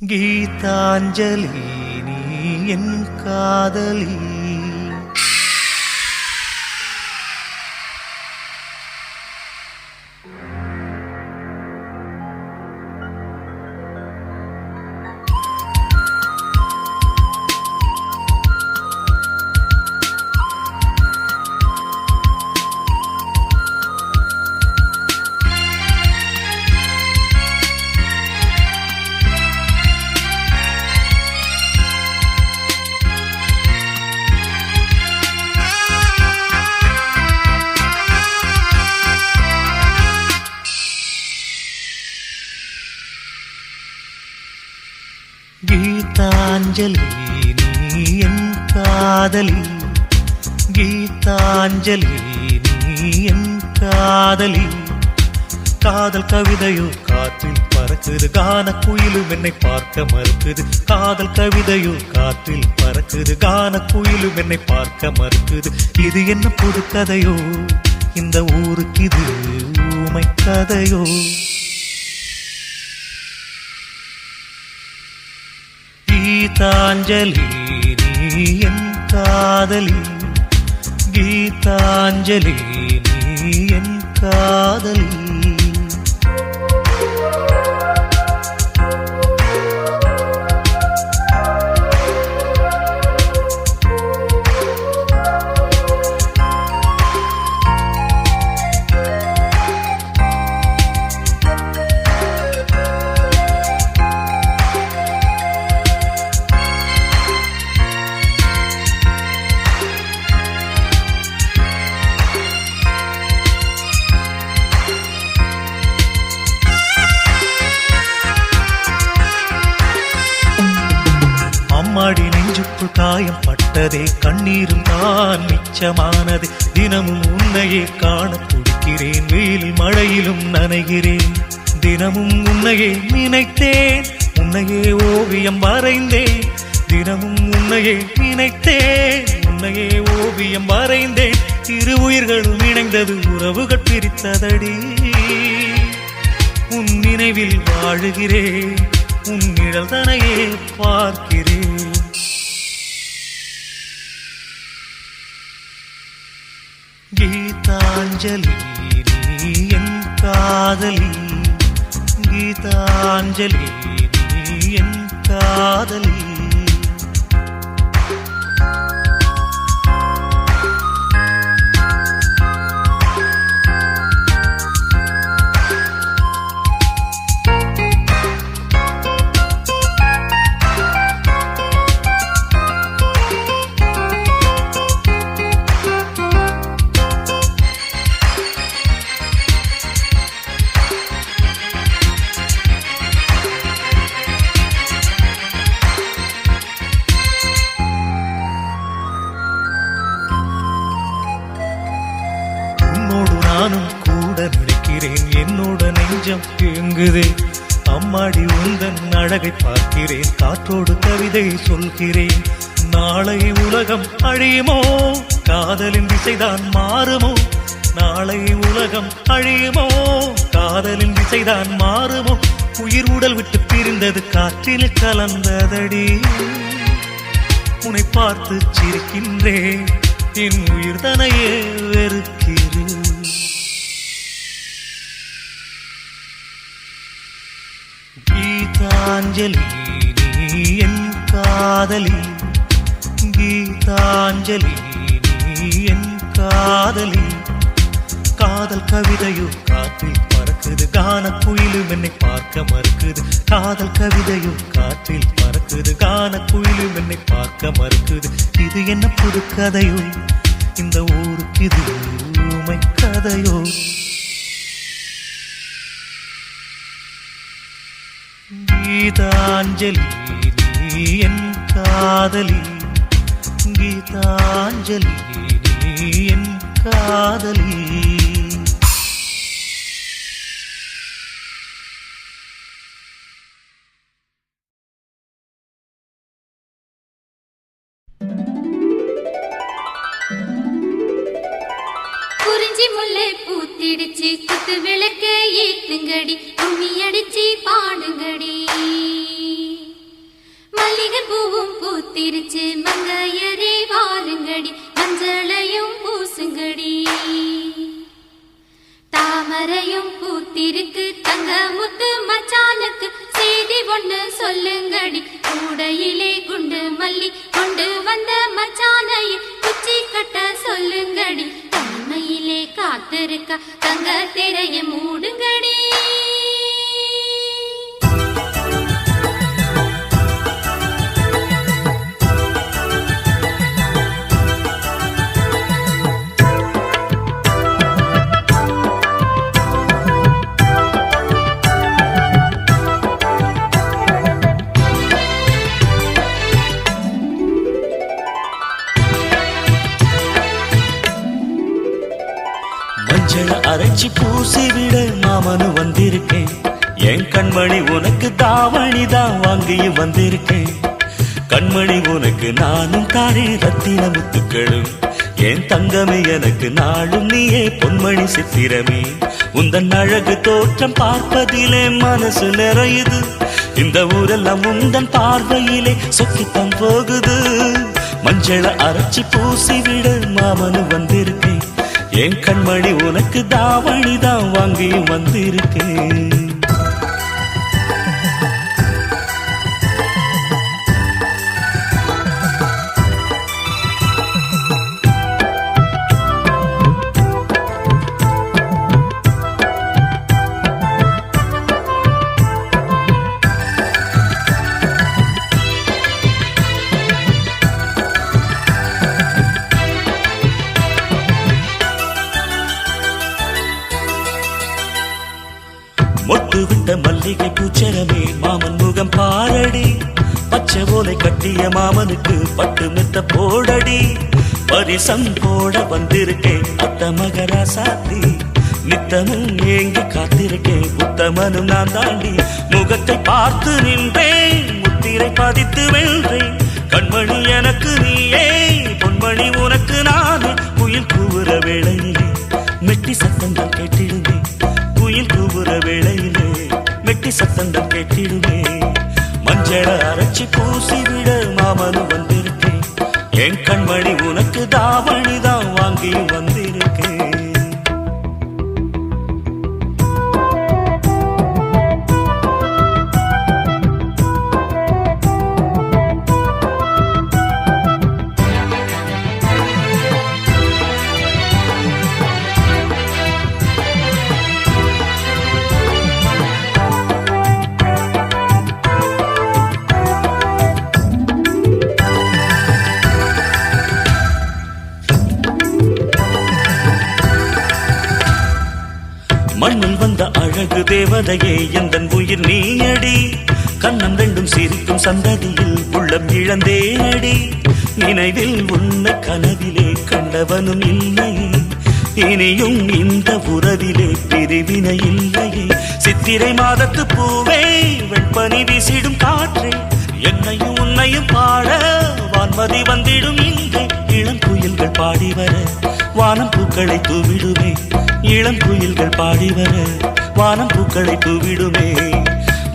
கீதாஞ்சலி நீ என் காதலி. நீ என் காதலி கீதாஞ்சலி நீ என் காதலி. காதல் கவிதையோ காற்றில் பறக்குது கான குயிலும் என்னை பார்க்க மறுக்குது. காதல் கவிதையோ காற்றில் பறக்குது கான குயிலும் என்னை பார்க்க மறுக்குது. இது என்ன புது கதையோ? இந்த ஊருக்கு இது ஊமை கதையோ? கீதாஞ்சலி நீ என் காதலி கீதாஞ்சலி நீ என் காதலி. உறவுகள் உன் நினைவில் வாழுகிறேன் உன் நிழல் தனையே பார்க்கிறேன். கீதாஞ்சலி நீ என் காதலி. கீதாஞ்சலி நீ என் காதலி. ஏங்குதே அம்மாடி உந்தன் அழகை பார்க்கிறேன். காற்றோடு கவிதை சொல்கிறேன். நாளை உலகம் அழியுமோ? காதலின் திசைதான் மாறுமோ? நாளை உலகம் அழியுமோ? காதலின் திசைதான் மாறுமோ? உயிர் உடல் விட்டு பிரிந்தது காற்றில் கலந்ததடி. உன்னை பார்த்து சிரிக்கின்றேன். என் உயிர் தனையே வெறுக்கிறேன். கீதாஞ்சலி நீ என் காதலி கீதாஞ்சலி நீ என் காதலி காதல் கவிதையோ காற்றில் பறக்குது கான குயிலும் என்னை பார்க்க மறுக்குது காதல் கவிதையோ காற்றில் பறக்குது கான குயிலும் என்னை பார்க்க மறுக்குது இது என்ன புது கதையோ இந்த ஊருக்கு இது ஊமை கதையோ கீதாஞ்சலி நீ என் காதலி கீதாஞ்சலி நீ என் காதலி பூத்திடுச்சு குத்து விளக்க ஏத்துங்கடி கும்மி அடிச்சு பாடுங்கடி. மல்லிகை பூவும் பூத்திருச்சு மங்கையரே வாருங்கடி மஞ்சளையும் பூசுங்கடி. தாமரையும் பூத்திருக்கு தங்க முத்து மச்சானுக்கு செய்தி ஒண்ணு சொல்லுங்கடி. கூடையிலே குண்டு மல்லி கொண்டு வந்த மச்சானையை குச்சி கட்ட சொல்லுங்கடி. தனிமையிலே காத்திருக்க தங்க திரைய மூடுங்கடி. எனக்கு நானும் தாரே ரத்தின முத்துக்களும். என் தங்கமே எனக்கு நாளும் நீயே பொன்மணி சித்திரமே. உந்தன் அழகு தோற்றம் பார்ப்பதிலே மனசு நிறையுது. இந்த ஊரெல்லாம் உந்தன் பார்வையிலே சொக்கித்தான் போகுது. மஞ்சள அரைச்சு பூசி விட மாமனு வந்திருக்கேன் என் கண்மணி உனக்கு தாவணி தான் வாங்கி வந்திருக்கேன் பரிசம் போட வந்திருக்கேன். அத்த மகரா சாத்தி நித்தமும் ஏங்கி காத்திருக்கேன். உத்தமனும் நான் தாண்டி முகத்தை பார்த்து நின்றேன். முத்திரை பதித்து வென்றேன். கண்மணி எனக்கு நீயே பொன்மணி உனக்கு நானே. குயில் கூவுற வேளையிலே மெட்டி சத்தங்கள் கேட்டிடுமே. குயில் கூவுற வேளையிலே மெட்டி சத்தங்கள் கேட்டிடுமே. மஞ்சள அரைச்சி பூசி விட மாமனு வந்திருக்கேன். என் கண் வந்த அழகு தேவதையே எந்தன் உயிர் நீயடி? கண்ணம் ரெண்டும் சிரிக்கும் சந்ததியில் உள்ளம் இழந்தேனடி நினைவில் உன்ன கனவிலே கண்டவனும் இல்லை. இனியும் இந்த உறவிலே பிரிவினை இல்லையே சித்திரை மாதத்து பூவே வெண்பனி வீசிடும் காற்றே என்னையும் உன்னையும் பாட வான்மதி வந்திடும் இங்கே இளம் புயல்கள் பாடி வர வானம் பூக்களை தூவிடுமே. இளம் குயில்கள் பாடி வர வானம் பூக்களை தூவிடுமே.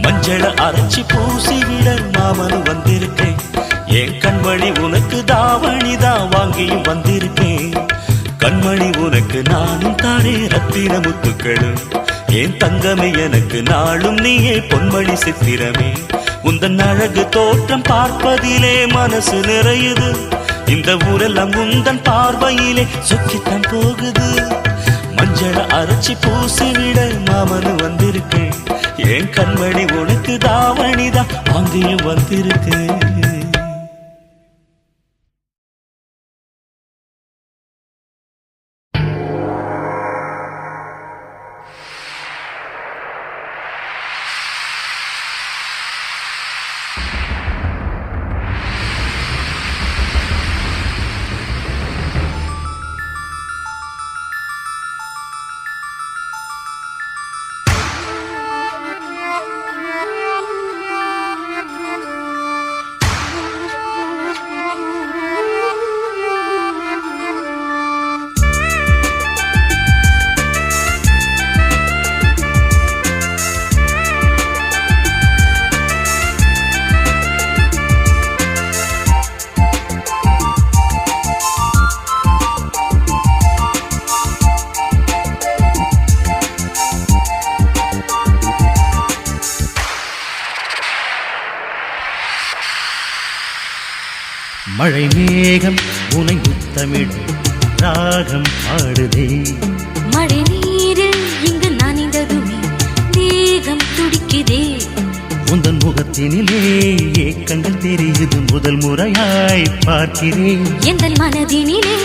மஞ்சள அரைச்சி பூசிவிட மாமனு வந்திருக்கேன். என் கண்மணி உனக்கு தாவணி தான் வாங்கியும் வந்திருக்கேன். கண்மணி உனக்கு நானும் தானே ரத்தின முத்துக்களும். ஏன் தங்கமே எனக்கு நாளும் நீயே பொன்மணி சித்திரமே. உந்தன் அழகு தோற்றம் பார்ப்பதிலே மனசு நிறையுது. இந்த ஊரெல்லாம் உந்தன் பார்வையிலே சுக்கித்தான் போகுது. மஞ்சள அரைச்சி பூசி விட மாமனு வந்திருக்கு. என் கண்மணி உனக்கு தாவணிதான் வாங்கியும் வந்திருக்கேன் மேகம் உனை முத்தமிட ராகம் பாடுதே. மழை நீரில் இங்கு நனைந்ததுமே தேகம் துடிக்குதே. உந்தன் முகத்தினிலே ஏக்கங்கள் தெரியுது முதல் முறையாய் பார்க்கிறேன் எந்த மனதினிலே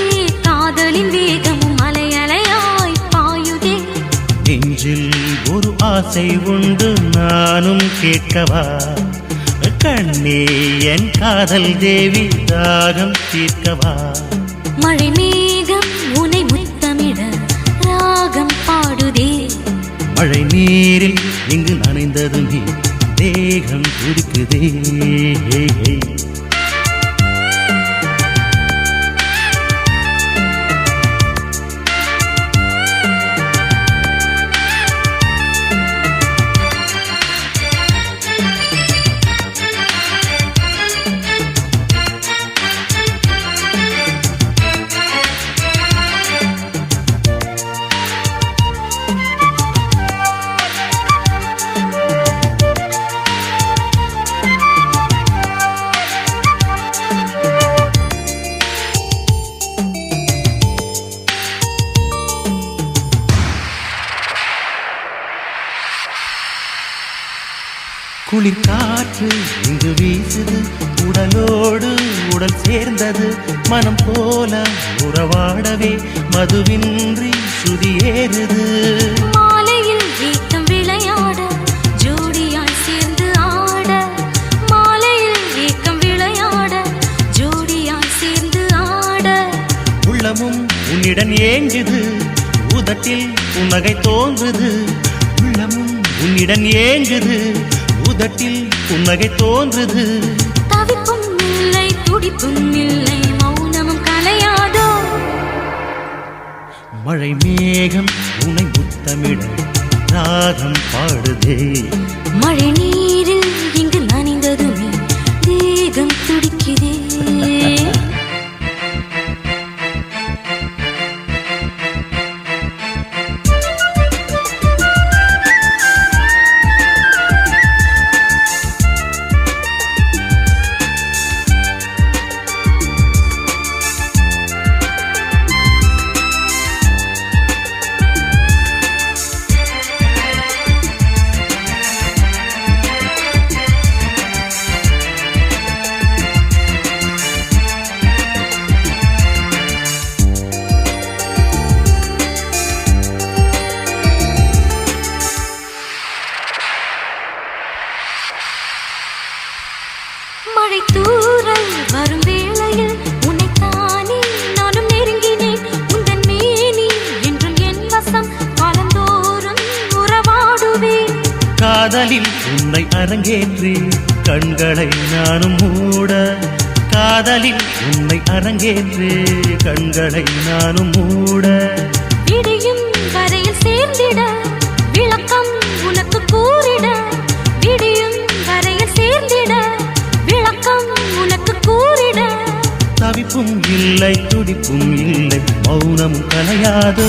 காதலின் வேகமும் அலையலையாய் பாயுதே. நெஞ்சில் ஒரு ஆசை உண்டு நானும் கேட்கவா? கண்ணே என் காதல் தேவி தாகம் தீர்க்கவா? மழை மேகம் உனை முத்தமிட ராகம் பாடுதே. மழை நீரில் இங்கு நனைந்ததும் நீ தேகம் துடிக்குதே சேர்ந்தது மனம் போல உறவாடவே மதுவின்றி சுதி ஏறுது மாலையில் ஏக்கம் விளையாட ஜோடியாய் சேர்ந்து ஆட. மாலையில் ஏக்கம் விளையாட ஜோடியாய் சேர்ந்து ஆட. உள்ளமும் உன்னிடம் ஏங்குது. உதட்டில் புன்னகை தோன்றுது. உள்ளமும் உன்னிடம் ஏங்குது. உதட்டில் புன்னகை தோன்றுது. இல்லை துடிப்பும் இல்லை மௌனமும் கலையாதோ? மழை மேகம் உனை முத்தமிட ராகம் பாடுதே. மழை நீரில் அரங்கேற்றி கண்களை நானும் மூட. விடியும் வரையில் சேர்ந்திட விளக்கம் உனக்கு கூறிட. விடியும் வரையில் சேர்ந்திட விளக்கம் உனக்கு கூறிட. தவிப்பும் இல்லை துடிப்பும் இல்லை மௌனமும் கலையாது.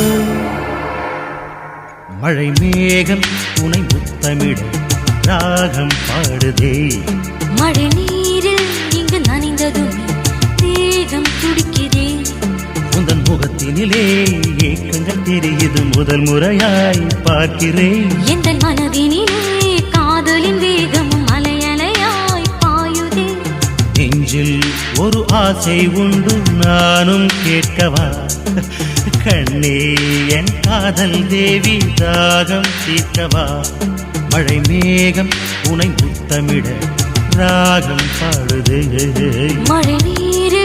மழை மேகம் உனை முத்தமிட ராகம் பாடுதே. மழை முகத்தினிலே ஏக்கங்கள் தெரியுது முதல் முறையாய் பார்க்கிறேன். எந்த மனதினிலே காதலின் வேகமும் அலையலையாய் பாயுதே? நெஞ்சில் ஒரு ஆசை உண்டு நானும் கேட்கவா? கண்ணே என் காதல் தேவி தாகம் தீர்க்கவா? மழை மேகம் உனை முத்தமிட ராகம் பாடுது. மழை நீரில்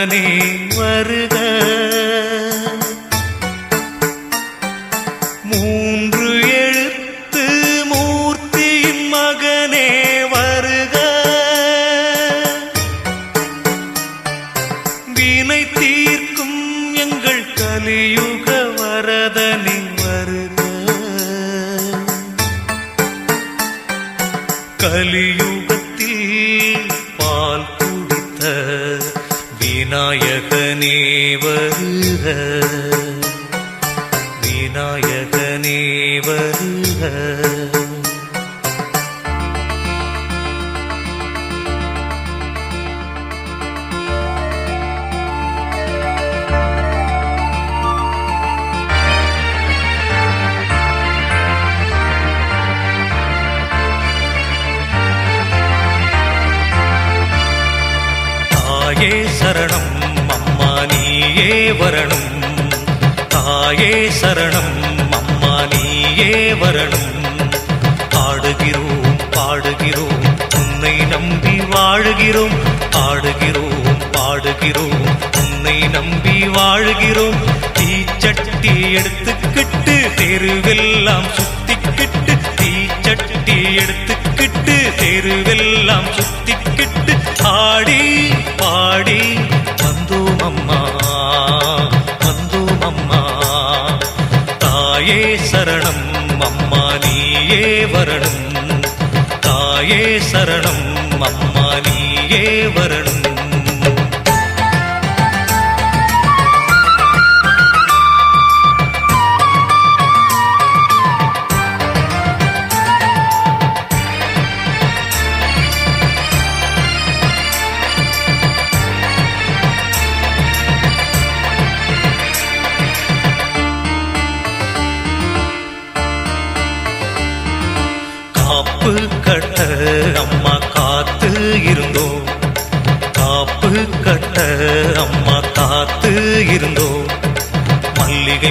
மகனே வருக. சரணம் அம்மா நீயே வரணும். தாயே சரணம் அம்மா நீயே வரணும். ஆடுகிறோம் பாடுகிறோம் உன்னை நம்பி வாழுகிறோம். ஆடுகிறோம் பாடுகிறோம் உன்னை நம்பி வாழுகிறோம். தீச்சட்டி எடுத்துக்கிட்டு தெருவெல்லாம் சுத்திக்கிட்டு தீச்சட்டி எடுத்துக்கிட்டு தெருவெல்லாம் சுத்திக்கிட்டு. ஆடி பாடி வந்தோம் அம்மா வந்தோம் அம்மா தாயே சரணம் அம்மா நீயே வரணும் தாயே சரணம் அம்மா நீயே வரணும்.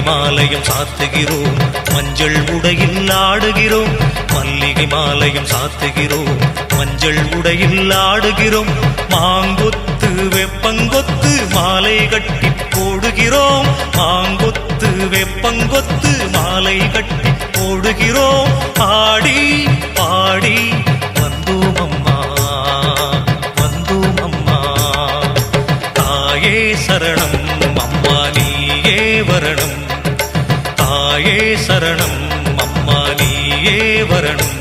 மல்லிகை மாலையும் சாத்துகிறோம். மஞ்சள் உடையில் ஆடுகிறோம். மல்லிகை மாலையும் சாத்துகிறோம். மஞ்சள் உடையில் ஆடுகிறோம். மாங்கொத்து வெப்பங்கொத்து மாலை கட்டி போடுகிறோம். மாங்கொத்து வெப்பங்கொத்து மாலை கட்டி போடுகிறோம். ஆடி பாடி சரணம் அம்மா நீயே வரணும். தாயே சரணம் அம்மா நீயே வரணும்.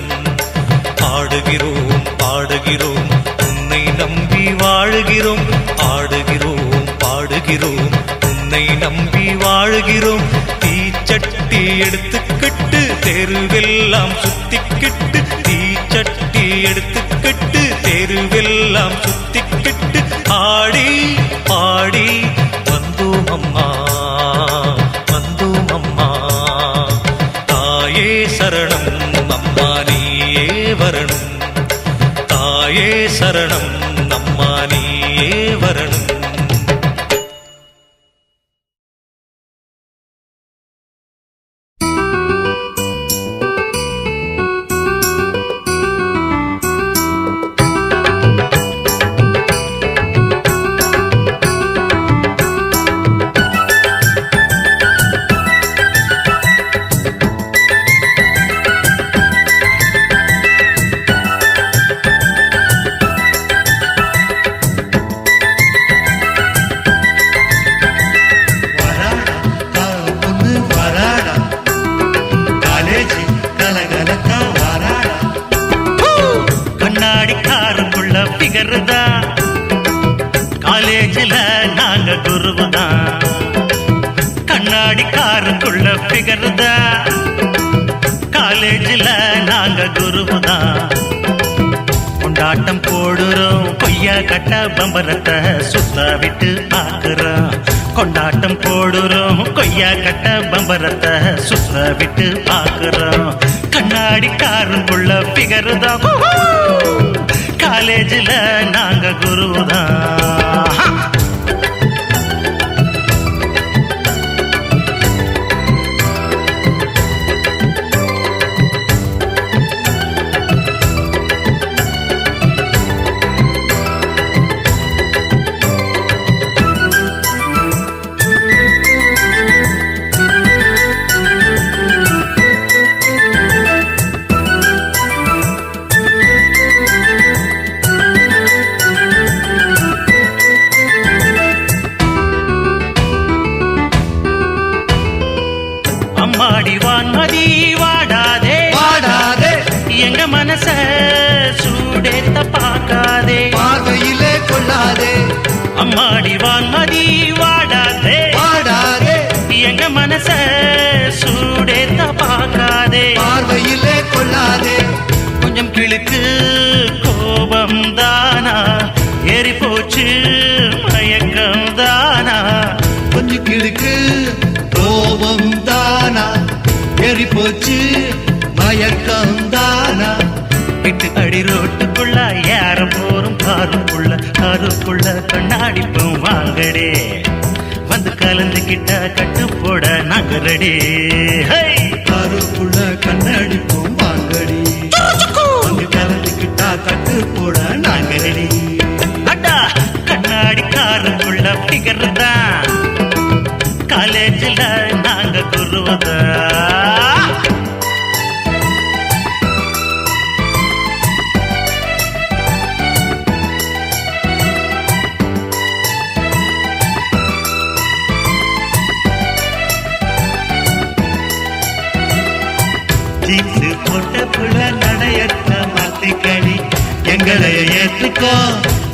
பாடுகிறோம் பாடுகிறோம் உன்னை நம்பி வாழுகிறோம். ஆடுகிறோம் பாடுகிறோம் உன்னை நம்பி வாழுகிறோம். தீச்சட்டி எடுத்துக்கிட்டு தெருவெல்லாம் சுத்திக்கிட்டு. தீச்சட்டி எடுத்துக்கிட்டு தெருவெல்லாம் சுத்திக்கிட்டு. ஆடி சரணம் கண்ணாடிக்காரங்குள்ள பிகருதா காலேஜில் நாங்க குருவுதான் கொண்டாட்டம் போடுறோம் பொய்யா கட்ட பம்பரத்தை சுத்த விட்டு ஆக்குறோம் கொண்டாட்டம் போடுறோம் கொய்யா கட்ட பம்பரத்தை சுத்த விட்டு ஆக்குறோம் கண்ணாடி காருக்குள்ள பிகருதான் காலேஜில் நாங்க குருதான் காருக்குள்ள காருக்குள்ள கண்ணாடி பூ வாங்கடே. வந்து கலந்துகிட்ட கட்டு போட நாங்க ரெடி காருக்குள்ள கண்ணடிப்போம் வாங்கடி. வந்து கலந்துக்கிட்டா கட்டு போட நாங்க ரெடி அடா! கண்ணாடி காருக்குள்ள பிகர் தான் காலேஜில் நாங்க குருவதா?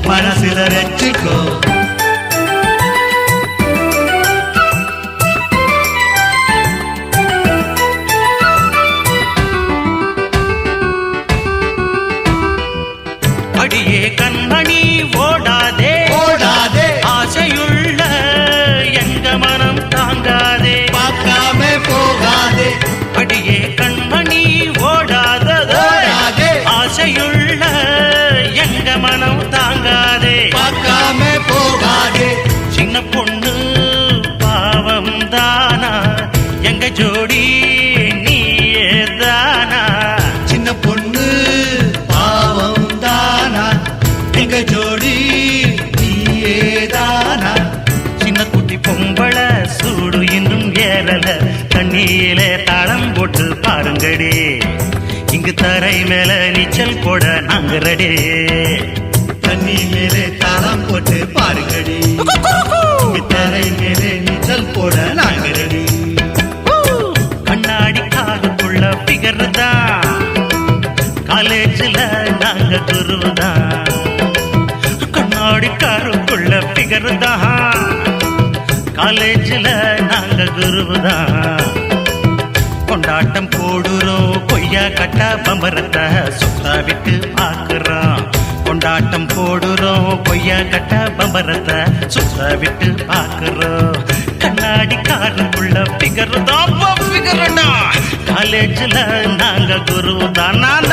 மனசுல வச்சுக்கோ ஜோடி நீயே தானா சின்ன பொண்ணு பாவம் தானா எங்க ஜோடி நீயேதானா? சின்ன குட்டி பொம்பள சூடு இன்னும் ஏறல. தண்ணியிலே தாளம் போட்டு பாருங்கடி. இங்கு தரை மேல நீச்சல் போட நாங்க ரெடி தண்ணி மேலே தாளம் போட்டு பாருங்கடி. நாங்க குருதான் கண்ணாடி காருக்குள்ள பிகர் காலேஜில் நாங்க குருதா கொண்டாட்டம் போடுறோம் கொய்யா கட்டா பம்பரத்தை சுத்தா விட்டு பார்க்குறோம். கொண்டாட்டம் போடுறோம் கொய்யா கட்டா பம்பரத்தை சுத்தா விட்டு பார்க்குறோம். கண்ணாடி காருக்குள்ள பிகர் தான் பிகரடா காலேஜில் நாங்க குரு தான் நான்